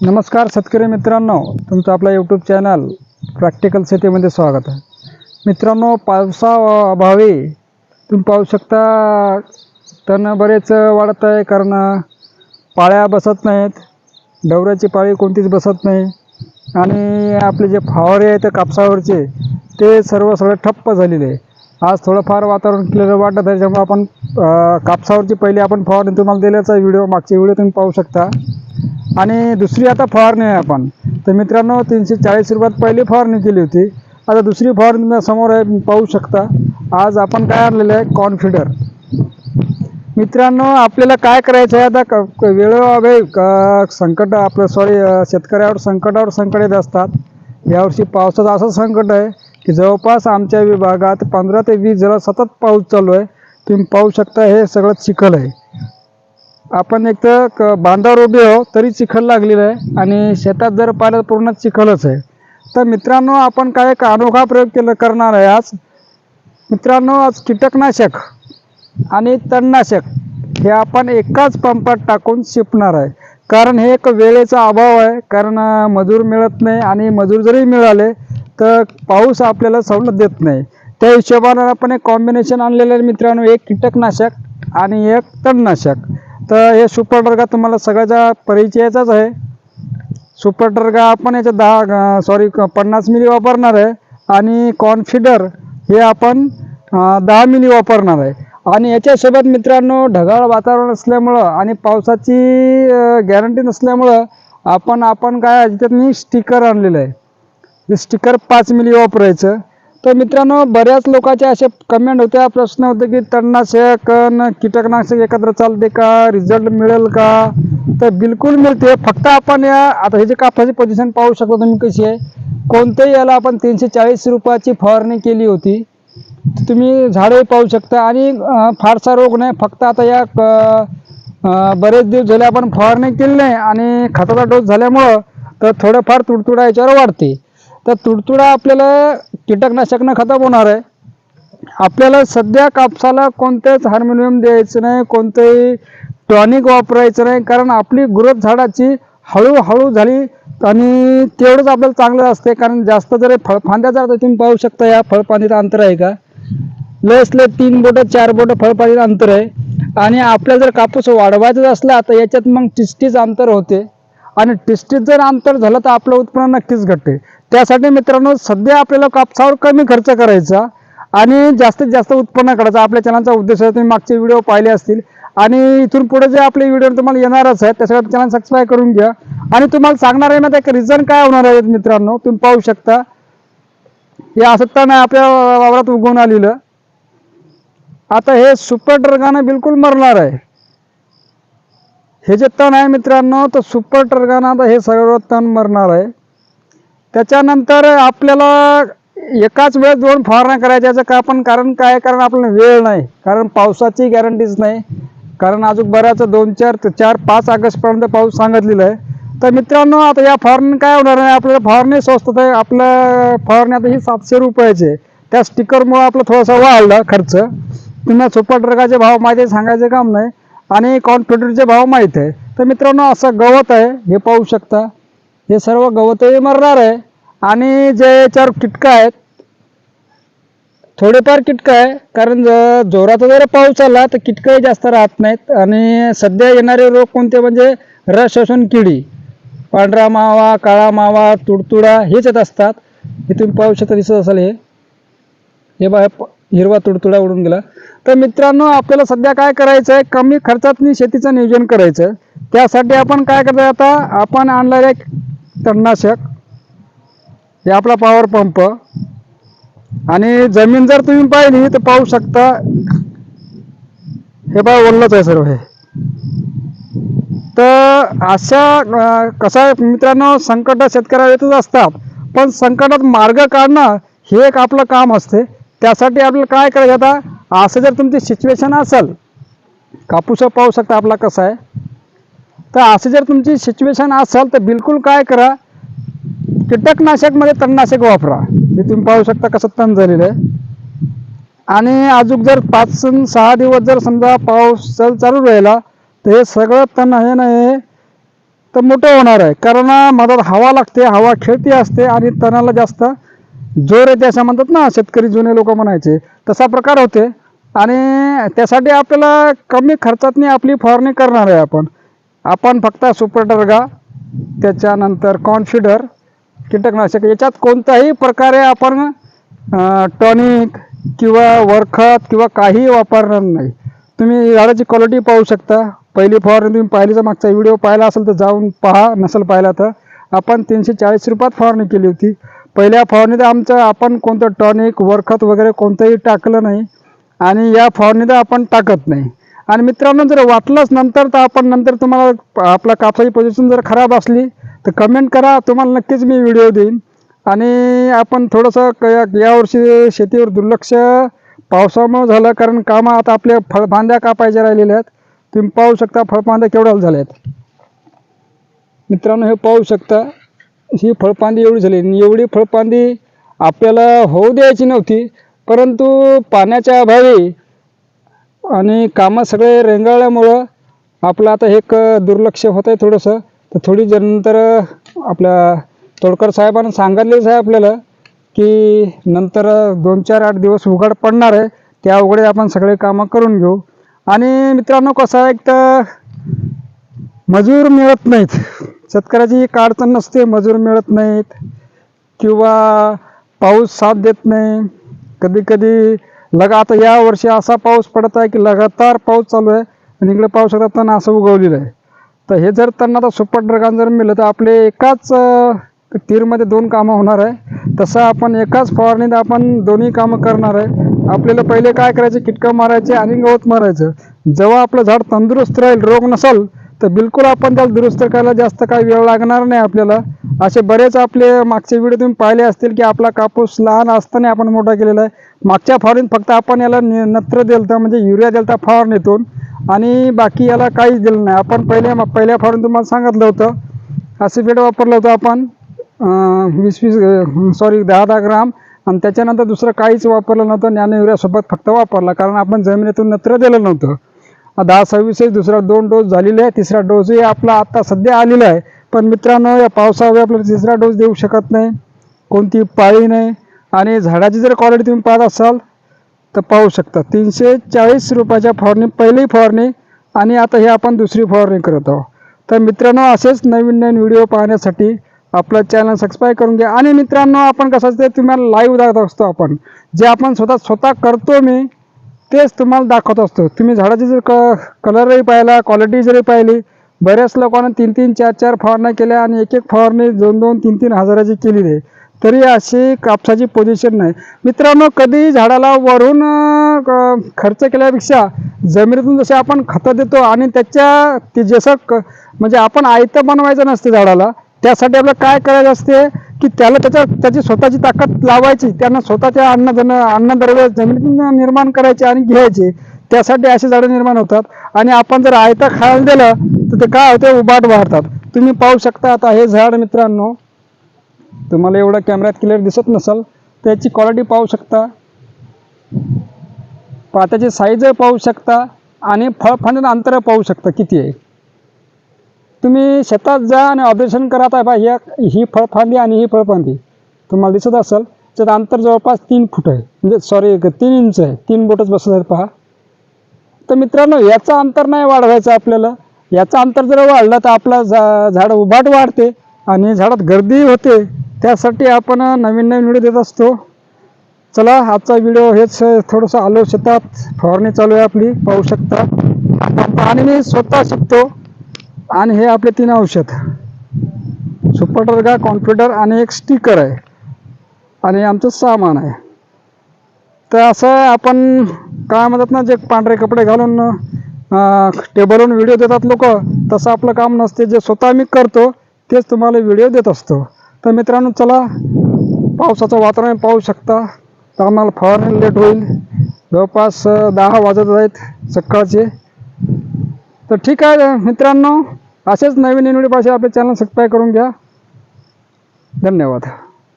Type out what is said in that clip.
नमस्कार शेतकरी मित्रांनो तुमचं आपलं यूट्यूब चॅनल प्रॅक्टिकल शेतीमध्ये स्वागत आहे. मित्रांनो पावसा अभावी तुम्ही पाहू शकता तण बरेच वाढत आहे कारण पाळ्या बसत नाहीत डवऱ्याची पाळी कोणतीच बसत नाही आणि आपले जे फवारे आहेत कापसावरचे ते सर्व सगळे ठप्प झालेले आहे. आज थोडंफार वातावरण क्लिअर वाटत आहे त्याच्यामुळे आपण कापसावरची पहिले आपण फवारणी तुम्हाला दिल्याचा व्हिडिओ मागचे व्हिडिओ तुम्ही पाहू शकता. आणि दुसरी आता फवारणी आहे आपण. तर मित्रांनो तीनशे चाळीस रुपयात पहिली फवारणी केली होती. आता दुसरी फवारणी समोर आहे पाहू शकता. आज आपण काय आणलेलं आहे? कॉन्फिडर मित्रांनो आपल्याला काय करायचं आहे? आता क- वेळोवे वेळोवेळी संकट आपलं सॉरी शेतकऱ्यावर संकटावर संकट येत असतात. यावर्षी पावसाचं असं संकट आहे की जवळपास आमच्या विभागात पंधरा ते वीस जरा सतत पाऊस चालू आहे. तुम्ही पाहू शकता हे सगळं चिखल आहे. आपण एक तर क बांधावर उभे आहो तरी चिखल लागलेलं आहे आणि शेतात जर पाहिलं पूर्ण चिखलच आहे. तर मित्रांनो आपण काय एक अनोखा प्रयोग केला करणार आहे आज. मित्रांनो आज कीटकनाशक आणि तणनाशक हे आपण एकाच पंपात टाकून शिपणार आहे. कारण हे एक वेळेचा अभाव आहे. कारण मजूर मिळत नाही आणि मजूर जरी मिळाले तर पाऊस आपल्याला सवलत देत नाही. त्या हिशोबानं आपण एक कॉम्बिनेशन आणलेलं आहे मित्रांनो एक कीटकनाशक आणि एक तणनाशक. तर हे सुपर डर्गा तुम्हाला सगळ्याचा परिचयाचाच आहे. सुपर डर्गा आपण याच्या दहा सॉरी पन्नास मिली वापरणार आहे आणि कॉन्फिडर हे आपण दहा मिली वापरणार आहे. आणि याच्यासोबत मित्रांनो ढगाळ वातावरण असल्यामुळं आणि पावसाची गॅरंटी नसल्यामुळं आपण आपण काय त्याच्यात मी स्टिकर आणलेलं आहे. स्टिकर पाच मिली वापरायचं. तर मित्रांनो बऱ्याच लोकांचे असे कमेंट होत्या प्रश्न होते की तणनाशक न कीटकनाशक एकत्र चालते का? रिझल्ट मिळेल का? तर बिलकुल मिळते. फक्त आपण या आता हे जे कापसाची पोझिशन पाहू शकता तुम्ही कशी आहे. कोणत्याही याला आपण तीनशे चाळीस रुपयाची फवारणी केली होती. तुम्ही झाडे पाहू शकता. आणि फारसा रोग नाही. फक्त आता या क- बरेच दिवस झाले आपण फवारणी केली नाही. आणि खताचा डोस झाल्यामुळं तर थोडंफार तुडतुडा याच्यावर वाढते. तर तुडतुडा आपल्याला कीटकनाशकनं खतम होणार आहे. आपल्याला सध्या कापसाला कोणतेच हार्मोनियम द्यायचं नाही कोणतंही टॉनिक वापरायचं नाही कारण आपली ग्रोथ झाडाची हळूहळू झाली आणि तेवढंच आपल्याला चांगलं असते कारण जास्त जर फळ जर तुम्ही पाहू शकता या फळपाणीचं अंतर आहे का? लस लय तीन बोटं चार बोटं फळपाणीचं अंतर आहे. आणि आपल्याला जर कापूस वाढवायचा असला तर याच्यात मग टिस्टीच अंतर होते. आणि टेस्टीत जर अंतर झालं तर आपलं उत्पन्न नक्कीच घटते. त्यासाठी मित्रांनो सध्या आपल्याला कापसावर कमी खर्च करायचा आणि जास्तीत जास्त उत्पन्न काढायचं. आपल्या चॅनलचा उद्देश आहे तुम्ही मागचे व्हिडिओ पाहिले असतील. आणि इथून पुढे जे आपले व्हिडिओ तुम्हाला येणारच आहेत. त्यासाठी चॅनल सबस्क्राईब करून घ्या. आणि तुम्हाला सांगणार आहे ना एक रिझन काय होणार आहे मित्रांनो तुम्ही पाहू शकता. हे असं नाही आपल्या वावरात उगवून आलेलं. आता हे सुपर ड्रगानं बिलकुल मरणार आहे. हे जे तण आहे मित्रांनो तर सुपर टर्गानं आता हे सर्व तण मरणार आहे. त्याच्यानंतर आपल्याला एकाच वेळेस दोन फवारण्या करायच्या याचं का पण कारण काय? कारण आपल्याला वेळ नाही. कारण पावसाची गॅरंटीच नाही. कारण अजून बऱ्याच दोन चार ते चार पाच ऑगस्टपर्यंत पाऊस सांगितलेला आहे. तर मित्रांनो आता या फवारणी काय होणार आहे? आपल्याला फवारणी स्वस्त आहे आपलं फवारण्यातही सातशे रुपयाचे त्या स्टिकरमुळं आपलं थोडासा वाढला खर्च. पुन्हा सुपर ट्रकाचे भाव माहिती सांगायचं काम नाही. आणि कॉन्फिडरचे भाव माहीत आहे. तर मित्रांनो असं गवत आहे हे पाहू शकता. हे सर्व गवतही मरणार आहे. आणि जे याच्यावर किटका आहेत थोडेफार किटकं आहे कारण ज- जोराचा जर पाऊस आला तर किटकंही जास्त राहत नाहीत. आणि सध्या येणारे रोग कोणते म्हणजे रस शोषण किडी. पांढरा मावा काळा मावा तुडतुडा हेच येत असतात. हे तुम्ही पाहू शकता दिसत असाल हे. हे बघा प- हिरवा तुडतुडा उडून गेला. तर मित्रांनो आपल्याला सध्या काय करायचं आहे कमी खर्चात शेतीचं नियोजन करायचं त्यासाठी आपण काय करतो आता? आपण आणलं एक तणनाशक. हे आपला पॉवर पंप आणि जमीन जर तुम्ही पाहिली तर पाहू शकता हे बा ओललंच आहे सर्व हे. तर अशा कसा कसं आहे मित्रांनो संकट शेतकऱ्याला येतच असतात. पण संकटात मार्ग काढणं हे एक आपलं काम असते. त्यासाठी आपल्याला काय करायचं आता? असं जर तुमची सिच्युएशन असेल कापूस पाहू शकता आपला कसा आहे. तर असं जर तुमची सिच्युएशन असेल तर बिलकुल काय करा कीटकनाशकमध्ये म्हणजे तणनाशक वापरा. हे तुम्ही पाहू शकता कसं तण झालेलं आहे. आणि अजून जर पाच सहा दिवस जर समजा पाऊस जर चालू राहिला तर हे सगळं तण हे नाही तर मोठं होणार आहे. कारण मधात हवा लागते हवा खेळती असते आणि तणाला जास्त जोर येते असं म्हणतात ना शेतकरी जुने लोक म्हणायचे. तसा प्रकार होते आणि त्यासाठी आपल्याला कमी खर्चातनी आपली फवारणी करणार आहे आपण. आपण फक्त सुपर डरगा त्याच्यानंतर कॉन्फिडर कीटकनाशक याच्यात कोणत्याही प्रकारे आपण टॉनिक किंवा वरखत किंवा काही वापरणार नाही. तुम्ही झाडाची क्वालिटी पाहू शकता. पहिली फवारणी तुम्ही पाहिलीचा मागचा व्हिडिओ पाहिला असेल तर जाऊन पहा नसेल पाहिला तर. आपण तीनशे चाळीस रुपयात फवारणी केली होती. पहिल्या फवारणीत आमचं आपण कोणतं टॉनिक वरखत वगैरे कोणतंही टाकलं नाही. आणि या फवारणीत आपण टाकत नाही. आणि मित्रांनो जर वाटलंच नंतर तर आपण नंतर तुम्हाला आपला कापसाची पोझिशन जर खराब असली तर कमेंट करा. तुम्हाला नक्कीच मी व्हिडिओ देईन. आणि आपण थोडंसं क यावर्षी शेतीवर दुर्लक्ष पावसामुळं झालं कारण कामं आता आपल्या फळफांद्या कापायच्या राहिलेल्या आहेत. तुम्ही पाहू शकता फळफांद्या केवढ्या झाल्या आहेत. मित्रांनो हे पाहू शकता. ही फळपांदी एवढी झाली. आणि एवढी फळपांदी आपल्याला होऊ द्यायची नव्हती परंतु पाण्याच्या अभावी आणि कामं सगळे रेंगाळल्यामुळं आपलं आता एक दुर्लक्ष होत आहे थोडंसं. तर थोडी जर नंतर आपल्या तोडकर साहेबांना सांगितलेच आहे आपल्याला की नंतर दोन चार आठ दिवस उघड पडणार आहे त्या उघडे आपण सगळे कामं करून घेऊ. आणि मित्रांनो कसं आहे एक तर मजूर मिळत नाहीत. शेतकऱ्याची एक अडचण नसते मजूर मिळत नाहीत किंवा पाऊस साथ देत नाही. कधी कधी लगा आता या वर्षी असा पाऊस पडत आहे की लगातार पाऊस चालू आहे आणि इकडे पाऊस शकता तण असं उगवलेलं आहे. तर हे जर त्यांना आता सुपर ड्रगान जर मिळलं तर आपले एकाच तीरमध्ये दोन कामं होणार आहे. तसं आपण एकाच फवारणीत आपण दोन्ही कामं करणार आहे. आपल्याला पहिले काय करायचे? किटकं मारायचे आणि गवत मारायचं. जेव्हा आपलं झाड तंदुरुस्त राहील रोग नसेल तर बिलकुल आपण त्याला दुरुस्त करायला जास्त काही वेळ लागणार नाही आपल्याला. असे बरेच आपले मागचे व्हिडिओ तुम्ही पाहिले असतील की आपला कापूस लहान असताना आपण मोठा केलेला आहे. मागच्या फवारणीत फक्त आपण याला नत्र दिलं म्हणजे युरिया दिलता फवारणीतून आणि बाकी याला काहीच दिलं नाही. आपण पहिल्या पहिल्या फवारणीत तुम्हाला सांगितलं होतं. ॲसिफेट वापरलं होतं आपण. वीस वीस सॉरी दहा दहा ग्राम. आणि त्याच्यानंतर दुसरं काहीच वापरलं नव्हतं. ज्ञान युरियासोबत फक्त वापरला. कारण आपण जमिनीतून नत्र दिलं नव्हतं. दहा सव्वीसही दुसरा दोन डोस झालेले आहे. तिसरा डोसही आपला आता सध्या आलेला आहे. पण मित्रांनो या पावसामुळे आपल्याला तिसरा डोस देऊ शकत नाही. कोणती पाळी नाही. आणि झाडाची जर क्वालिटी तुम्ही पाहत असाल तर पाहू शकता. तीनशे चाळीस रुपयाच्या फवारणी पहिली फवारणी आणि आता हे आपण दुसरी फवारणी करत आहोत. तर मित्रांनो असेच नवीन नवीन व्हिडिओ पाहण्यासाठी आपलं चॅनल सबस्क्राईब करून घ्या. आणि मित्रांनो आपण कसं असते तुम्हाला लाईव्ह दाखवत असतो आपण. जे आपण स्वतः स्वतः करतो मी तेच तुम्हाला दाखवत असतो. तुम्ही झाडाची जर क कलरही पाहिला क्वालिटी जरी पाहिली बऱ्याच लोकांना तीन तीन चार चार फवारण्या केल्या आणि एक एक फवारणी दोन दोन तीन तीन हजाराची केलेली आहे तरी अशी कापसाची पोझिशन नाही. मित्रांनो कधी झाडाला वरून खर्च केल्यापेक्षा जमिनीतून जसे आपण खतं देतो आणि त्याच्या ते जसं क म्हणजे आपण आयतं बनवायचं नसते झाडाला त्यासाठी आपलं काय करायचं असते? की त्याला त्याच्या त्याची स्वतःची ताकद लावायची त्यांना स्वतःच्या अन्न जन अन्नद्रव्य जमिनीतून निर्माण करायचे आणि घ्यायचे त्यासाठी असे झाडं निर्माण होतात. आणि आपण जर आयता खायला दिलं तर ते काय होते? उबाट वाढतात. तुम्ही पाहू शकता आता हे झाड मित्रांनो. तुम्हाला एवढं कॅमेऱ्यात क्लिअर दिसत नसेल त्याची क्वालिटी पाहू शकता. पात्याची साईज पाहू शकता. आणि फळफांद्याचं अंतर पाहू शकता. किती आहे? तुम्ही शेतात जा आणि ऑब्झर्वेशन करा आता बा ह्या ही फळफांदी आणि ही फळफांदी तुम्हाला दिसत असेल त्याचं अंतर जवळपास तीन फूट आहे. म्हणजे सॉरी तीन इंच आहे. तीन बोटच बसत आहेत पहा. तर मित्रांनो याचं अंतर नाही वाढवायचं आपल्याला. याचं अंतर जर वाढलं तर आपलं झा झाड उभाट वाढते आणि झाडात गर्दी होते. त्यासाठी आपण नवीन नवीन व्हिडिओ देत असतो. चला आजचा व्हिडिओ हेच थोडंसं आलो शेतात. फवारणी चालू आहे आपली. पाहू शकता. आणि मी स्वतः शिकतो. आणि हे आपले तीन औषध. सुपर का कॉम्प्युटर आणि एक स्टिकर आहे. आणि आमचं सामान आहे. तर असं आपण काय म्हणतात ना जे पांढरे कपडे घालून टेबलवरून व्हिडिओ देतात लोक तसं आपलं काम नसते. जे स्वतः मी करतो तेच तुम्हाला व्हिडिओ देत असतो. तर मित्रांनो चला पावसाचं वातावरण पाहू शकता. तर आम्हाला फवारणी लेट होईल. जवळपास दहा वाजत आहेत सकाळचे. तर ठीक आहे मित्रांनो. असेच नवीन नवीन व्हिडिओ पाहिजे आपल्या चॅनल सबस्क्राईब करून घ्या. धन्यवाद.